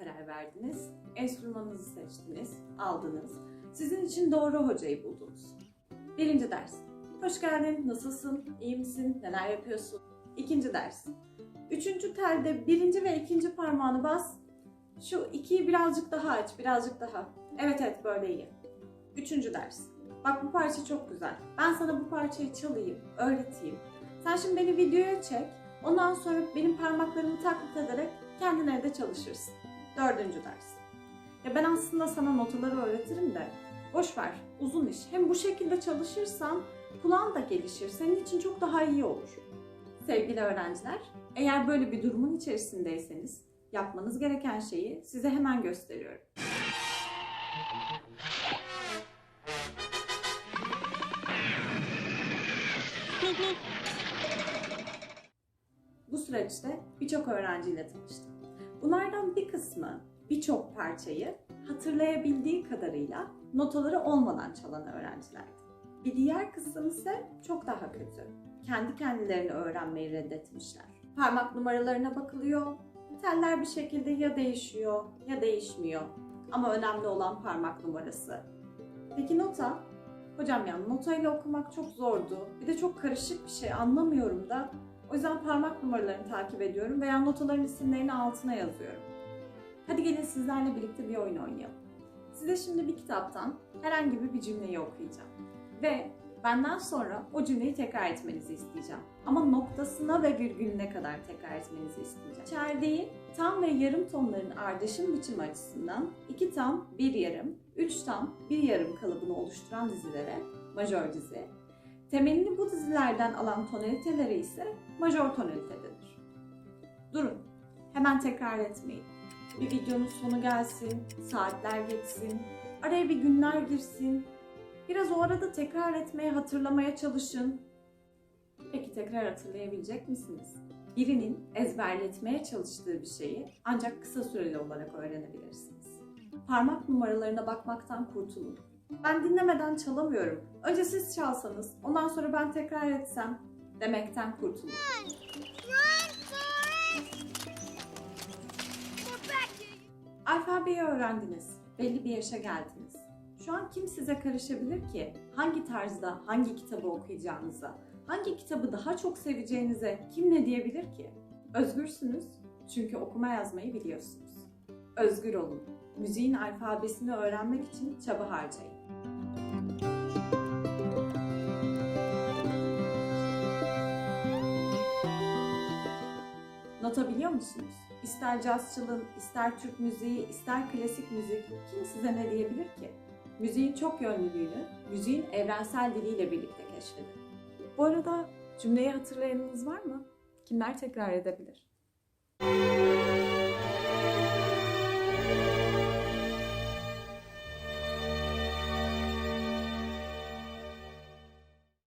verdiniz. Enstrümanınızı seçtiniz, aldınız. Sizin için doğru hocayı buldunuz. Birinci ders. Hoş geldin, nasılsın, iyi misin, neler yapıyorsun? İkinci ders. Üçüncü telde birinci ve ikinci parmağını bas. Şu ikiyi birazcık daha aç, birazcık daha. Evet evet böyle iyi. Üçüncü ders. Bak bu parça çok güzel. Ben sana bu parçayı çalayım, öğreteyim. Sen şimdi beni videoya çek. Ondan sonra benim parmaklarımı taklit ederek kendin evde çalışırsın. Dördüncü ders. Ya ben aslında sana notaları öğretirim de boş ver uzun iş. Hem bu şekilde çalışırsan kulağın da gelişir. Senin için çok daha iyi olur. Sevgili öğrenciler, eğer böyle bir durumun içerisindeyseniz yapmanız gereken şeyi size hemen gösteriyorum. Bu süreçte birçok öğrenciyle tanıştım. Bunlardan bir kısmı birçok parçayı hatırlayabildiği kadarıyla notaları olmadan çalan öğrencilerdi. Bir diğer kısım ise çok daha kötü. Kendi kendilerini öğrenmeyi reddetmişler. Parmak numaralarına bakılıyor. Teller bir şekilde ya değişiyor ya değişmiyor. Ama önemli olan parmak numarası. Peki nota? Hocam ya notayla okumak çok zordu. Bir de çok karışık bir şey anlamıyorum da. O yüzden parmak numaralarını takip ediyorum veya notaların isimlerini altına yazıyorum. Hadi gelin sizlerle birlikte bir oyun oynayalım. Size şimdi bir kitaptan herhangi bir cümleyi okuyacağım. Ve benden sonra o cümleyi tekrar etmenizi isteyeceğim. Ama noktasına ve virgülüne kadar tekrar etmenizi isteyeceğim. İçerdiği tam ve yarım tonların ardışım biçimi açısından iki tam, bir yarım, üç tam, bir yarım kalıbını oluşturan dizilere majör dizi, temelini bu dizilerden alan tonalitelere ise majör tonalite denir. Durun, hemen tekrar etmeyin. Bir videonun sonu gelsin, saatler geçsin, araya bir günler girsin. Biraz o arada tekrar etmeye, hatırlamaya çalışın. Peki tekrar hatırlayabilecek misiniz? Birinin ezberletmeye çalıştığı bir şeyi ancak kısa süreli olarak öğrenebilirsiniz. Parmak numaralarına bakmaktan kurtulun. Ben dinlemeden çalamıyorum. Önce siz çalsanız, ondan sonra ben tekrar etsem demekten kurtulun. Alfabeyi öğrendiniz, belli bir yaşa geldiniz. Şu an kim size karışabilir ki? Hangi tarzda, hangi kitabı okuyacağınıza, hangi kitabı daha çok seveceğinize kim ne diyebilir ki? Özgürsünüz çünkü okuma yazmayı biliyorsunuz. Özgür olun. Müziğin alfabesini öğrenmek için çaba harcayın. Nota biliyor musunuz? İster caz çalın, ister Türk müziği, ister klasik müzik kim size ne diyebilir ki? Müziğin çok yönlülüğünü, müziğin evrensel diliyle birlikte keşfedin. Bu arada cümleyi hatırlayanınız var mı? Kimler tekrar edebilir?